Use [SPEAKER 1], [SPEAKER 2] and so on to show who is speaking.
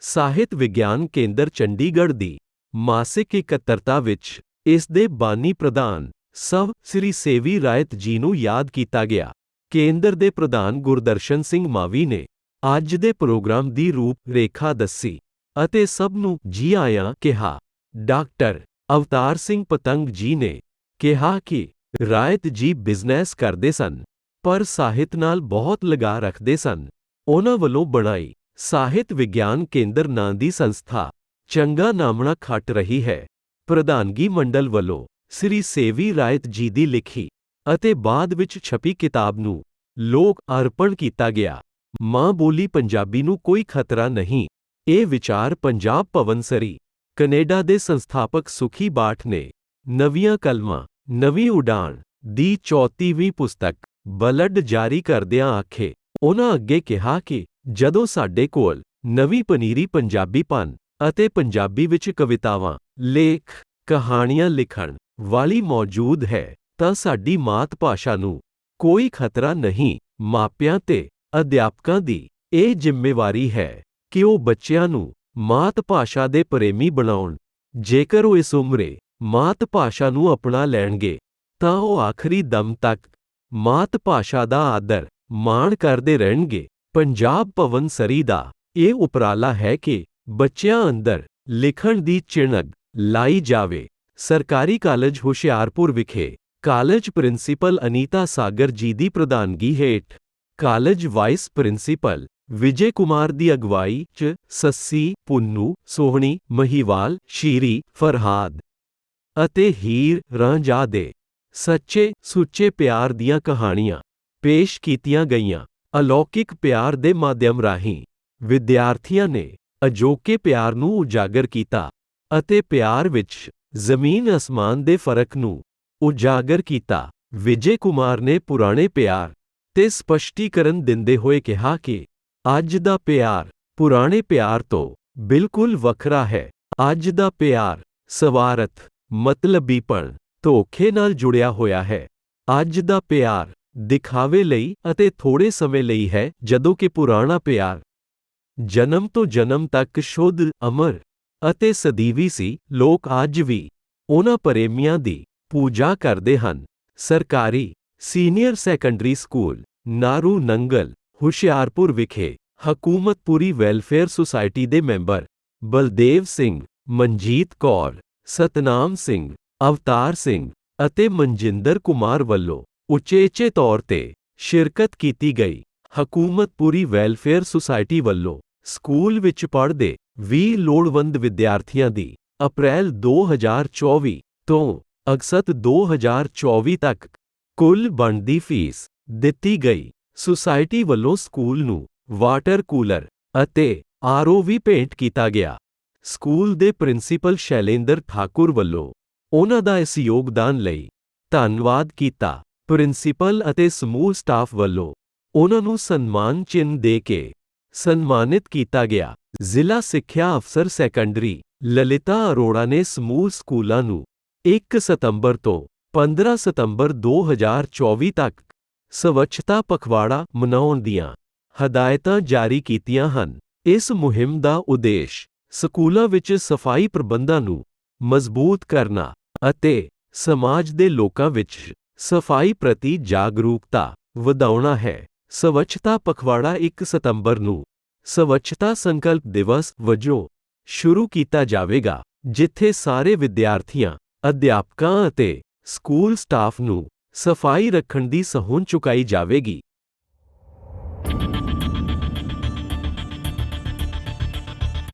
[SPEAKER 1] ਸਾਹਿਤ ਵਿਗਿਆਨ ਕੇਂਦਰ ਚੰਡੀਗੜ੍ਹ ਦੀ ਮਾਸਿਕ ਇਕੱਤਰਤਾ ਵਿੱਚ ਇਸ ਦੇ ਬਾਨੀ ਪ੍ਰਧਾਨ ਸਵ ਸ੍ਰੀ ਸੇਵੀ ਰਾਇਤ ਜੀ ਨੂੰ ਯਾਦ ਕੀਤਾ ਗਿਆ। ਕੇਂਦਰ ਦੇ ਪ੍ਰਧਾਨ ਗੁਰਦਰਸ਼ਨ ਸਿੰਘ ਮਾਵੀ ਨੇ ਅੱਜ ਦੇ ਪ੍ਰੋਗਰਾਮ ਦੀ ਰੂਪ ਰੇਖਾ ਦੱਸੀ ਅਤੇ ਸਭ ਨੂੰ ਜੀ ਆਇਆਂ ਕਿਹਾ। ਡਾਕਟਰ ਅਵਤਾਰ ਸਿੰਘ ਪਤੰਗ ਜੀ ਨੇ ਕਿਹਾ ਕਿ ਰਾਇਤ ਜੀ ਬਿਜ਼ਨਸ ਕਰਦੇ ਸਨ। ਪਰ ਸਾਹਿਤ ਨਾਲ ਬਹੁਤ ਲਗਾ ਰੱਖਦੇ ਸਨ। ਉਹਨਾਂ ਵੱਲੋਂ ਬਣਾਈ ਸਾਹਿਤ ਵਿਗਿਆਨ ਕੇਂਦਰ ਨਾਂ ਦੀ ਸੰਸਥਾ ਚੰਗਾ ਨਾਮਣਾ ਖੱਟ ਰਹੀ ਹੈ। ਪ੍ਰਧਾਨਗੀ ਮੰਡਲ ਵੱਲੋਂ ਸ੍ਰੀ ਸੇਵੀ ਰਾਇਤ ਜੀ ਦੀ ਲਿਖੀ ਅਤੇ ਬਾਅਦ ਵਿੱਚ ਛਪੀ ਕਿਤਾਬ ਨੂੰ ਲੋਕ ਅਰਪਣ ਕੀਤਾ ਗਿਆ। ਮਾਂ ਬੋਲੀ ਪੰਜਾਬੀ ਨੂੰ ਕੋਈ ਖਤਰਾ ਨਹੀਂ। ਇਹ ਵਿਚਾਰ ਪੰਜਾਬ ਭਵਨ ਸਰੀ, ਕੈਨੇਡਾ ਦੇ ਸੰਸਥਾਪਕ ਸੁਖੀ ਬਾਠ ਨੇ ਨਵੀਆਂ ਕਲਮਾਂ, ਨਵੀਂ ਉਡਾਣ ਦੀ 34ਵੀਂ ਪੁਸਤਕ ਬਲੱਡ ਜਾਰੀ ਕਰਦਿਆਂ ਆਖੇ, ਉਹਨਾਂ ਅੱਗੇ ਕਿਹਾ ਕਿ ਜਦੋਂ ਸਾਡੇ ਕੋਲ ਨਵੀਂ ਪਨੀਰੀ ਪੰਜਾਬੀ ਪਨ ਅਤੇ ਪੰਜਾਬੀ ਵਿੱਚ ਕਵਿਤਾਵਾਂ, ਲੇਖ, ਕਹਾਣੀਆਂ ਲਿਖਣ ਵਾਲੀ ਮੌਜੂਦ ਹੈ, ਤਾਂ ਸਾਡੀ ਮਾਤ ਭਾਸ਼ਾ ਨੂੰ ਕੋਈ ਖਤਰਾ ਨਹੀਂ, ਮਾਪਿਆਂ ਤੇ ਅਧਿਆਪਕਾਂ ਦੀ ਇਹ ਜ਼ਿੰਮੇਵਾਰੀ ਹੈ ਕਿ ਉਹ ਬੱਚਿਆਂ ਨੂੰ ਮਾਤ ਭਾਸ਼ਾ ਦੇ ਪ੍ਰੇਮੀ ਬਣਾਉਣ। ਜੇਕਰ ਉਹ ਇਸ ਉਮਰੇ ਮਾਤ ਭਾਸ਼ਾ ਨੂੰ ਅਪਣਾ ਲੈਣਗੇ, ਤਾਂ ਉਹ ਆਖਰੀ ਦਮ ਤੱਕ ਮਾਤ ਭਾਸ਼ਾ ਦਾ ਆਦਰ ਮਾਣ ਕਰਦੇ ਰਹਿਣਗੇ। ਪੰਜਾਬ ਭਵਨ ਸਰੀ ਦਾ ਇਹ ਉਪਰਾਲਾ ਹੈ ਕਿ ਬੱਚਿਆਂ ਅੰਦਰ ਲਿਖਣ ਦੀ ਚਿਣਗ ਲਾਈ ਜਾਵੇ। ਸਰਕਾਰੀ ਕਾਲਜ ਹੁਸ਼ਿਆਰਪੁਰ ਵਿਖੇ ਕਾਲਜ ਪ੍ਰਿੰਸੀਪਲ ਅਨੀਤਾ ਸਾਗਰ ਜੀ ਦੀ ਪ੍ਰਧਾਨਗੀ ਹੇਠ college vice principal Vijay Kumar ਦੀ ਅਗਵਾਈ 'ਚ ਸੱਸੀ, ਪੁੰਨੂ, ਸੋਹਣੀ, ਮਹੀਵਾਲ, ਸ਼ੀਰੀ, ਫਰਹਾਦ ਅਤੇ ਹੀਰ ਰਾਂਝਾ ਦੇ ਸੱਚੇ, ਸੁੱਚੇ ਪਿਆਰ ਦੀਆਂ ਕਹਾਣੀਆਂ ਪੇਸ਼ ਕੀਤੀਆਂ ਗਈਆਂ। ਅਲੌਕਿਕ ਪਿਆਰ ਦੇ ਮਾਧਿਅਮ ਰਾਹੀਂ ਵਿਦਿਆਰਥੀਆਂ ਨੇ ਅਜੋਕੇ ਪਿਆਰ ਨੂੰ ਉਜਾਗਰ ਕੀਤਾ ਅਤੇ ਪਿਆਰ ਵਿੱਚ ਜ਼ਮੀਨ ਅਸਮਾਨ ਦੇ ਫ਼ਰਕ ਨੂੰ ਉਜਾਗਰ ਕੀਤਾ। ਵਿਜੇ ਕੁਮਾਰ ਨੇ ਪੁਰਾਣੇ ਪਿਆਰ ਤੇ ਸਪਸ਼ਟੀਕਰਨ ਦਿੰਦੇ ਹੋਏ ਕਿਹਾ ਕਿ ਅੱਜ ਦਾ ਪਿਆਰ ਪੁਰਾਣੇ ਪਿਆਰ ਤੋਂ ਬਿਲਕੁਲ ਵੱਖਰਾ ਹੈ। ਅੱਜ ਦਾ ਪਿਆਰ ਸਵਾਰਥ, ਮਤਲਬੀਪਣ ਧੋਖੇ ਨਾਲ ਜੁੜਿਆ ਹੋਇਆ ਹੈ। ਅੱਜ ਦਾ ਪਿਆਰ ਦਿਖਾਵੇ ਲਈ ਅਤੇ ਥੋੜੇ ਸਮੇਂ ਲਈ ਹੈ ਜਦੋਂ ਕਿ ਪੁਰਾਣਾ ਪਿਆਰ ਜਨਮ ਤੋਂ ਜਨਮ ਤੱਕ ਸ਼ੁੱਧ, ਅਮਰ ਅਤੇ ਸਦੀਵੀ ਸੀ। ਲੋਕ ਅੱਜ ਵੀ ਉਹਨਾਂ ਪ੍ਰੇਮੀਆਂ ਦੀ ਪੂਜਾ ਕਰਦੇ ਹਨ। ਸਰਕਾਰੀ, senior secondary school, Naru Nangal, Hoshiarpur ਵਿਖੇ ਹਕੂਮਤਪੁਰੀ ਵੈਲਫੇਅਰ ਸੁਸਾਇਟੀ ਦੇ ਮੈਂਬਰ ਬਲਦੇਵ ਸਿੰਘ, ਮਨਜੀਤ ਕੌਰ, ਸਤਨਾਮ ਸਿੰਘ ਅਵਤਾਰ ਸਿੰਘ ਅਤੇ ਮਨਜਿੰਦਰ ਕੁਮਾਰ ਵੱਲੋਂ ਉਚੇਚੇ ਤੌਰ ਤੇ ਸ਼ਿਰਕਤ ਕੀਤੀ ਗਈ। ਹਕੂਮਤਪੁਰੀ ਵੈਲਫੇਅਰ ਸੁਸਾਇਟੀ ਵੱਲੋਂ ਸਕੂਲ ਵਿੱਚ ਪੜ੍ਹਦੇ 20 ਲੋੜਵੰਦ ਵਿਦਿਆਰਥੀਆਂ ਦੀ ਅਪ੍ਰੈਲ 2024 ਤੋਂ ਅਗਸਤ 2024 ਤੱਕ ਕੁੱਲ ਬਣਦੀ ਫੀਸ ਦਿੱਤੀ ਗਈ। ਸੁਸਾਇਟੀ ਵੱਲੋਂ ਸਕੂਲ ਨੂੰ ਵਾਟਰ ਕੂਲਰ ਅਤੇ ਆਰਓ ਵੀ ਭੇਂਟ ਕੀਤਾ ਗਿਆ। ਸਕੂਲ ਦੇ ਪ੍ਰਿੰਸੀਪਲ ਸ਼ੈਲੇਂਦਰ ਠਾਕੁਰ ਵੱਲੋਂ ਉਹਨਾਂ ਦਾ ਇਸ ਯੋਗਦਾਨ ਲਈ ਧੰਨਵਾਦ ਕੀਤਾ। ਪ੍ਰਿੰਸੀਪਲ ਅਤੇ ਸਮੂਹ ਸਟਾਫ ਵੱਲੋਂ ਉਹਨਾਂ ਨੂੰ ਸਨਮਾਨ ਚਿੰਨ੍ਹ ਦੇ ਕੇ ਸਨਮਾਨਿਤ ਕੀਤਾ ਗਿਆ। ਜ਼ਿਲ੍ਹਾ ਸਿੱਖਿਆ ਅਫਸਰ ਸੈਕੰਡਰੀ ਲਲਿਤਾ ਅਰੋੜਾ ਨੇ ਸਮੂਹ ਸਕੂਲਾਂ ਨੂੰ 1 ਸਤੰਬਰ ਤੋਂ 15 ਸਤੰਬਰ 2024 ਤੱਕ ਸਵੱਛਤਾ ਪਖਵਾੜਾ ਮਨਾਉਣ ਦੀਆਂ ਹਦਾਇਤਾਂ ਜਾਰੀ ਕੀਤੀਆਂ ਹਨ। ਇਸ ਮੁਹਿੰਮ ਦਾ ਉਦੇਸ਼ ਸਕੂਲਾਂ ਵਿੱਚ ਸਫ਼ਾਈ ਪ੍ਰਬੰਧਾਂ ਨੂੰ ਮਜ਼ਬੂਤ ਕਰਨਾ ਅਤੇ ਸਮਾਜ ਦੇ ਲੋਕਾਂ ਵਿੱਚ ਸਫ਼ਾਈ ਪ੍ਰਤੀ ਜਾਗਰੂਕਤਾ ਵਧਾਉਣਾ ਹੈ। ਸਵੱਛਤਾ ਪਖਵਾੜਾ 1 ਸਤੰਬਰ ਨੂੰ ਸਵੱਛਤਾ ਸੰਕਲਪ ਦਿਵਸ ਵਜੋਂ ਸ਼ੁਰੂ ਕੀਤਾ ਜਾਵੇਗਾ, ਜਿੱਥੇ ਸਾਰੇ ਵਿਦਿਆਰਥੀਆਂ, ਅਧਿਆਪਕਾਂ ਅਤੇ ਸਕੂਲ ਸਟਾਫ ਨੂੰ ਸਫ਼ਾਈ ਰੱਖਣ ਦੀ ਸਹੁੰ ਚੁਕਾਈ ਜਾਵੇਗੀ।